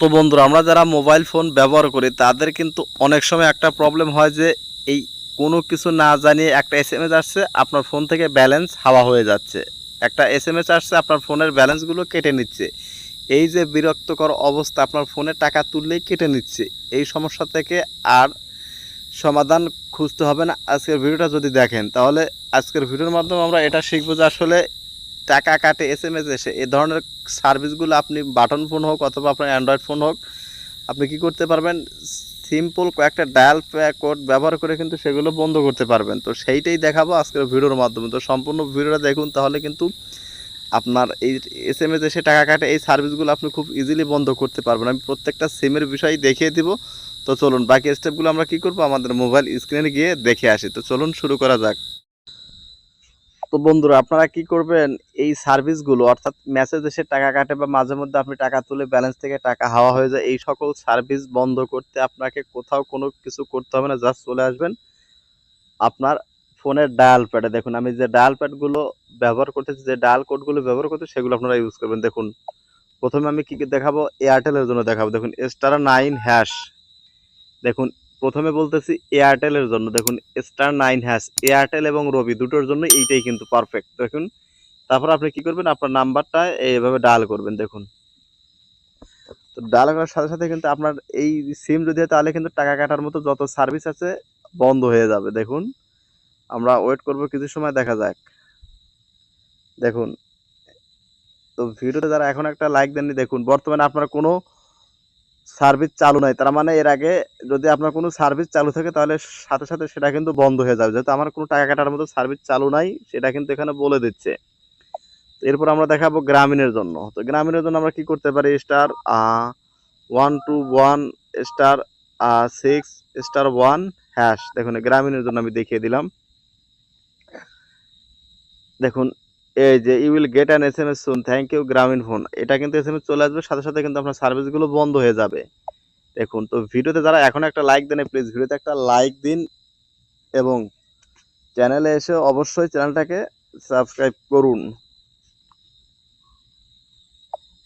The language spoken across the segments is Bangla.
তো বন্ধুরা, আমরা যারা মোবাইল ফোন ব্যবহার করি, তাদের কিন্তু অনেক সময় একটা প্রবলেম হয় যে, এই কোনো কিছু না জানিয়ে একটা এস এম এস আসছে, আপনার ফোন থেকে ব্যালেন্স হাওয়া হয়ে যাচ্ছে। একটা এস এম এস আসছে, আপনার ফোনের ব্যালেন্সগুলো কেটে নিচ্ছে। এই যে বিরক্তকর অবস্থা, আপনার ফোনে টাকা তুললেই কেটে নিচ্ছে। এই সমস্যা থেকে আর সমাধান খুঁজতে হবে না। আজকের ভিডিওটা যদি দেখেন, তাহলে আজকের ভিডিওর মাধ্যমে আমরা এটা শিখব যে আসলে টাকা কাটে এস এম এস এসে, এ ধরনের সার্ভিসগুলো আপনি বাটন ফোন হোক অথবা আপনার অ্যান্ড্রয়েড ফোন হোক, আপনি কি করতে পারবেন? সিম্পল কয়েকটা ডায়াল কোড ব্যবহার করে কিন্তু সেগুলো বন্ধ করতে পারবেন। তো সেইটাই দেখাবো আজকের ভিডিওর মাধ্যমে। তো সম্পূর্ণ ভিডিওটা দেখুন, তাহলে কিন্তু আপনার এই এস এম এস এসে টাকা কাটে, এই সার্ভিসগুলো আপনি খুব ইজিলি বন্ধ করতে পারবেন। আমি প্রত্যেকটা সিমের বিষয় দেখিয়ে দিব। তো চলুন, বাকি স্টেপগুলো আমরা কি করব? আমাদের মোবাইল স্ক্রিনে গিয়ে দেখে আসি। তো চলুন, শুরু করা যাক। তো বন্ধুরা, আপনারা কি করবেন? এই সার্ভিসগুলো, অর্থাৎ মেসেজ এসে টাকা কাটে বা মাঝে মধ্যে আপনি টাকা তুলে ব্যালেন্স থেকে টাকা হাওয়া হয়ে যায়, এই সকল সার্ভিস বন্ধ করতে আপনাকে কোথাও কোনো কিছু করতে হবে না, জাস্ট চলে আসবেন আপনার ফোনের ডায়াল প্যাডে। দেখুন, আমি যে ডায়াল প্যাডগুলো ব্যবহার করতেছি, যে ডায়াল কোডগুলো ব্যবহার করতে সেগুলো আপনারা ইউজ করবেন। দেখুন, প্রথমে আমি কি দেখাবো? এয়ারটেলের জন্য দেখাবো। দেখুন স্টার নাইন হ্যাশ দেখুন প্রথমে বলতেছি এয়ারটেলের জন্য। দেখুন স্টার নাইন হ্যাশ এয়ারটেল এবং রবি দুটোর জন্য এইটাই কিন্তু পারফেক্ট দেখুন, তারপর আপনি কি করবেন? আপনার নাম্বারটা এইভাবে ডায়াল করবেন, দেখুন। তো ডায়াল করার সাথে সাথে কিন্তু আপনার এই সিম যদি হয়, তাহলে কিন্তু টাকা কাটার মতো যত সার্ভিস আছে, বন্ধ হয়ে যাবে। দেখুন, আমরা ওয়েট করব কিছু সময়, দেখা যাক। দেখুন, তো ভিডিওতে যারা এখন একটা লাইক দেননি, দেখুন, বর্তমানে আপনার কোনো সার্ভিস চালু নাই। তার মানে এর আগে যদি আপনার কোনো সার্ভিস চালু থাকে, তাহলে সাথে সাথে সেটা কিন্তু বন্ধ হয়ে যাবে। যেহেতু আমার কোনো টাকা কাটার মতো সার্ভিস চালু নাই, সেটা কিন্তু এখানে বলে দিচ্ছে। এরপর আমরা দেখাবো গ্রামীণের জন্য। তো গ্রামীণের জন্য আমরা কি করতে পারি? Star one two one, star six, star one, hash. দেখুন, গ্রামীণের জন্য আমি দেখিয়ে দিলাম। দেখুন এই যে you will get an S M S soon thank you Grameen phone এটা কিন্তু এস এম এস চলে আসবে, সাথে সাথে কিন্তু আপনার সার্ভিসগুলো বন্ধ হয়ে যাবে। দেখুন, তো ভিডিওতে যারা এখন একটা লাইক দেন প্লিজ ভিডিওতে একটা লাইক দিন এবং চ্যানেলে এসে অবশ্যই চ্যানেলটাকে সাবস্ক্রাইব করুন।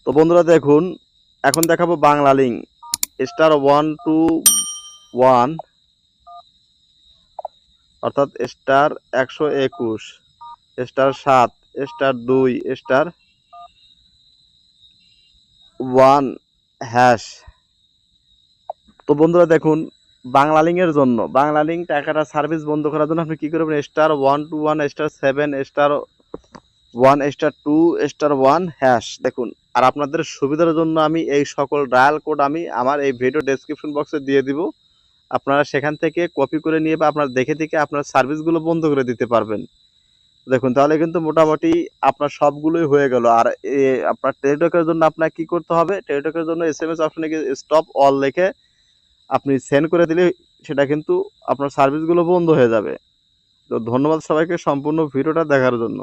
তো বন্ধুরা দেখুন, এখন দেখাবো Bangla link star one two one অর্থাৎ স্টার একশো একুশ স্টার সাত। স্টার দুই, স্টার ওয়ান হ্যাশ। তো বন্ধুরা দেখুন, বাংলা লিঙ্কের জন্য, বাংলা লিঙ্ক টাকাটা সার্ভিস বন্ধ করার জন্য আপনি কী করবেন? Star one two one, star seven, star one, star two, star one hash. দেখুন, আর আপনাদের সুবিধার জন্য আমি এই সকল ডায়াল কোড আমি আমার এই ভিডিও ডেসক্রিপশন বক্সে দিয়ে দিব। আপনারা সেখান থেকে কপি করে নিয়ে বা আপনার দেখে দেখে আপনার সার্ভিসগুলো বন্ধ করে দিতে পারবেন। দেখুন, তাহলে কিন্তু মোটামুটি আপনার সবগুলোই হয়ে গেল। আর আপনার টেলিটকের জন্য আপনার কি করতে হবে? টেলিটকের জন্য এস এম এস অপশনে স্টপ অল লিখে আপনি সেন্ড করে দিলে সেটা কিন্তু আপনার সার্ভিসগুলো বন্ধ হয়ে যাবে। তো ধন্যবাদ সবাইকে সম্পূর্ণ ভিডিওটা দেখার জন্য।